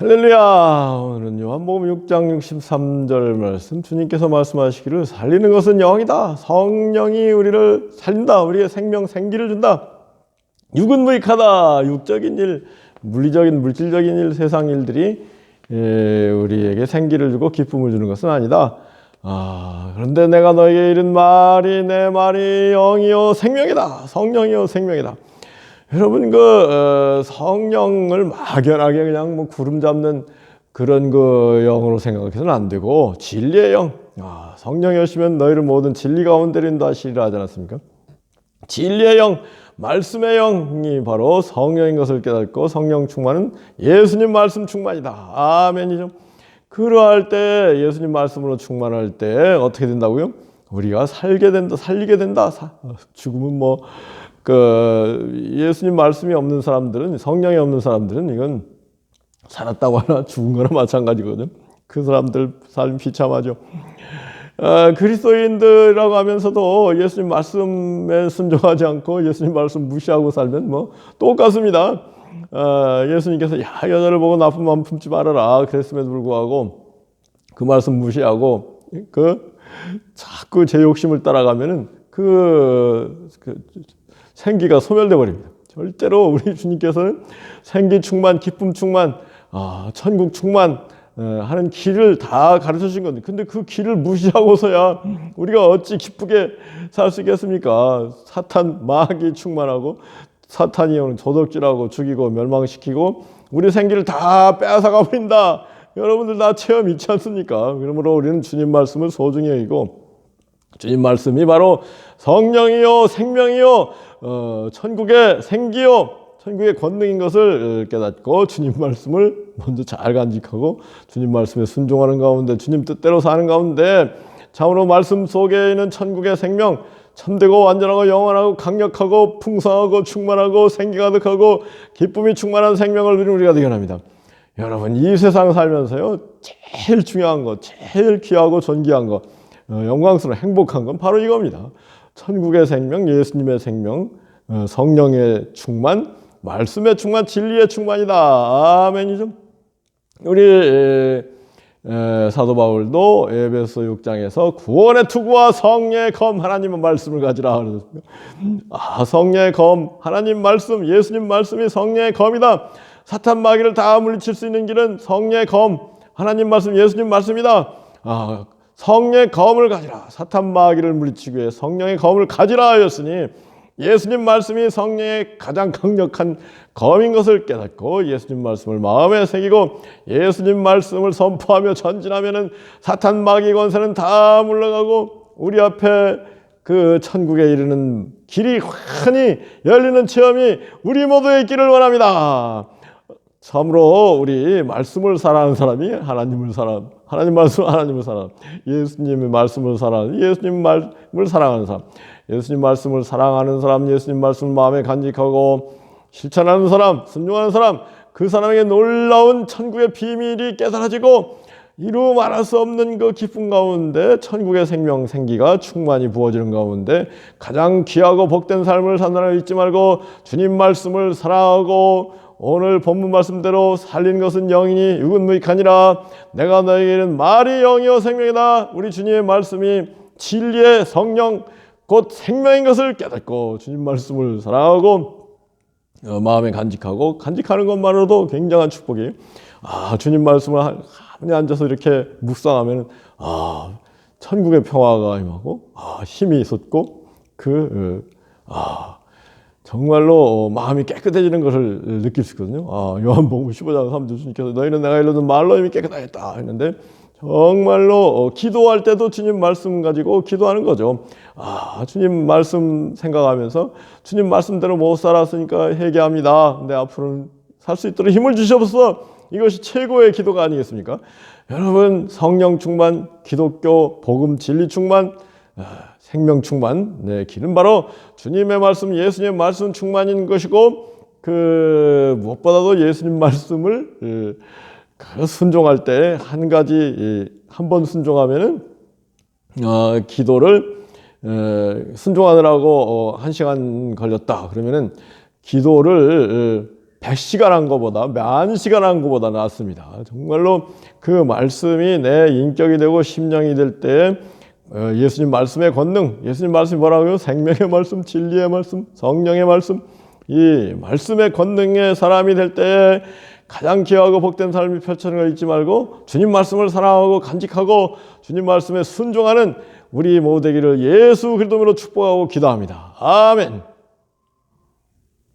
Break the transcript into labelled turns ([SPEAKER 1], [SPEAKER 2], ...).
[SPEAKER 1] 할렐루야! 오늘은 요한복음 6장 63절 말씀 주님께서 말씀하시기를 살리는 것은 영이다. 성령이 우리를 살린다. 우리의 생명 생기를 준다. 육은 무익하다. 육적인 일, 물리적인 물질적인 일, 세상 일들이 예, 우리에게 생기를 주고 기쁨을 주는 것은 아니다. 아, 그런데 내가 너에게 이른 말이 내 말이 영이요 생명이다. 성령이요 생명이다. 여러분 그 어, 성령을 막연하게 그냥 뭐 구름 잡는 그런 그 영으로 생각해서는 안 되고 진리의 영. 아, 성령이시면 너희를 모든 진리 가운데로 인도하시리라 하지 않았습니까? 진리의 영, 말씀의 영이 바로 성령인 것을 깨닫고 성령 충만은 예수님 말씀 충만이다. 아멘이죠. 그러할 때 예수님 말씀으로 충만할 때 어떻게 된다고요? 우리가 살게 된다, 살리게 된다. 사- 죽음은 뭐 그 예수님 말씀이 없는 사람들은 성령이 없는 사람들은 이건 살았다고 하나 죽은 거나 마찬가지거든. 그 사람들 삶 비참하죠. 아, 그리스도인들이라고 하면서도 예수님 말씀에 순종하지 않고 예수님 말씀 무시하고 살면 뭐 똑같습니다. 아, 예수님께서 야 여자를 보고 나쁜 마음 품지 말아라 그랬음에도 불구하고 그 말씀 무시하고 그 자꾸 제 욕심을 따라가면은 그, 그 생기가 소멸돼 버립니다. 절대로 우리 주님께서는 생기 충만, 기쁨 충만, 아, 천국 충만 어, 하는 길을 다 가르쳐 주신 건데, 근데 그 길을 무시하고서야 우리가 어찌 기쁘게 살 수 있겠습니까? 사탄 마귀 충만하고 사탄이 오는 도덕질하고 죽이고 멸망시키고 우리 생기를 다 빼앗아가 버린다. 여러분들 다 체험 있지 않습니까? 그러므로 우리는 주님 말씀을 소중히 여기고 주님 말씀이 바로 성령이요 생명이요 어, 천국의 생기요 천국의 권능인 것을 깨닫고 주님 말씀을 먼저 잘 간직하고 주님 말씀에 순종하는 가운데 주님 뜻대로 사는 가운데 참으로 말씀 속에 있는 천국의 생명 참되고 완전하고 영원하고 강력하고 풍성하고 충만하고 생기 가득하고 기쁨이 충만한 생명을 누리는 우리가 되게 합니다. 여러분 이 세상 살면서요 제일 중요한 것, 제일 귀하고 존귀한 것, 어, 영광스러운 행복한 건 바로 이겁니다. 천국의 생명, 예수님의 생명, 어, 성령의 충만, 말씀의 충만, 진리의 충만이다. 아멘이죠. 우리 사도 바울도 에베소 6장에서 구원의 투구와 성령의 검 하나님의 말씀을 가지라 그러셨습니다. 아, 성령의 검 하나님 말씀 예수님 말씀이 성령의 검이다. 사탄 마귀를 다 물리칠 수 있는 길은 성령의 검 하나님 말씀 예수님 말씀이다. 아, 성령의 검을 가지라. 사탄 마귀를 물리치기 위해 성령의 검을 가지라 하였으니 예수님 말씀이 성령의 가장 강력한 검인 것을 깨닫고 예수님 말씀을 마음에 새기고 예수님 말씀을 선포하며 전진하면은 사탄 마귀 권세는 다 물러가고 우리 앞에 그 천국에 이르는 길이 환히 열리는 체험이 우리 모두의 있기를 원합니다. 참으로 우리 말씀을 사랑하는 사람이 하나님을 사랑, 하나님 말씀 하나님을 사랑, 예수님의 말씀을 사랑, 예수님 말씀을 사랑하는 사람, 예수님 말씀을 사랑하는 사람, 예수님 말씀을 마음에 간직하고 실천하는 사람, 순종하는 사람, 그 사람에게 놀라운 천국의 비밀이 깨달아지고 이루 말할 수 없는 그 기쁨 가운데 천국의 생명 생기가 충만히 부어지는 가운데 가장 귀하고 복된 삶을 산다는 잊지 말고 주님 말씀을 사랑하고 오늘 본문 말씀대로 살린 것은 영이니 육은 무익하니라 내가 너에게는 말이 영이요 생명이다 우리 주님의 말씀이 진리의 성령 곧 생명인 것을 깨닫고 주님 말씀을 사랑하고 어, 마음에 간직하고 간직하는 것만으로도 굉장한 축복이에요. 아 주님 말씀을 가만히 앉아서 이렇게 묵상하면 아 천국의 평화가 임하고 아 힘이 솟고 그아 정말로 어, 마음이 깨끗해지는 것을 느낄 수 있거든요. 아 요한복음 15장 3절 주님께서 너희는 내가 일러준 말로 이미 깨끗하겠다 했는데 정말로 어, 기도할 때도 주님 말씀 가지고 기도하는 거죠. 아, 주님 말씀 생각하면서 주님 말씀대로 못 살았으니까 회개합니다. 근데 앞으로는 살 수 있도록 힘을 주시옵소서. 이것이 최고의 기도가 아니겠습니까? 여러분 성령 충만, 기독교 복음 진리 충만, 아, 생명 충만, 네 길은 바로 주님의 말씀, 예수님의 말씀 충만인 것이고 그 무엇보다도 예수님 말씀을 예, 그 순종할 때 한 가지 한 번 순종하면은 어, 기도를 에, 순종하느라고 어, 한 시간 걸렸다 그러면은 기도를 에, 100시간 한 것보다 만 시간 한 것보다 낫습니다. 정말로 그 말씀이 내 인격이 되고 심령이 될때 어, 예수님 말씀의 권능, 예수님 말씀이 뭐라고요? 생명의 말씀, 진리의 말씀, 성령의 말씀, 이 말씀의 권능의 사람이 될 때 가장 귀하고 복된 삶이 펼쳐지는 걸 잊지 말고 주님 말씀을 사랑하고 간직하고 주님 말씀에 순종하는 우리 모두 되기를 예수 그리스도로 축복하고 기도합니다. 아멘.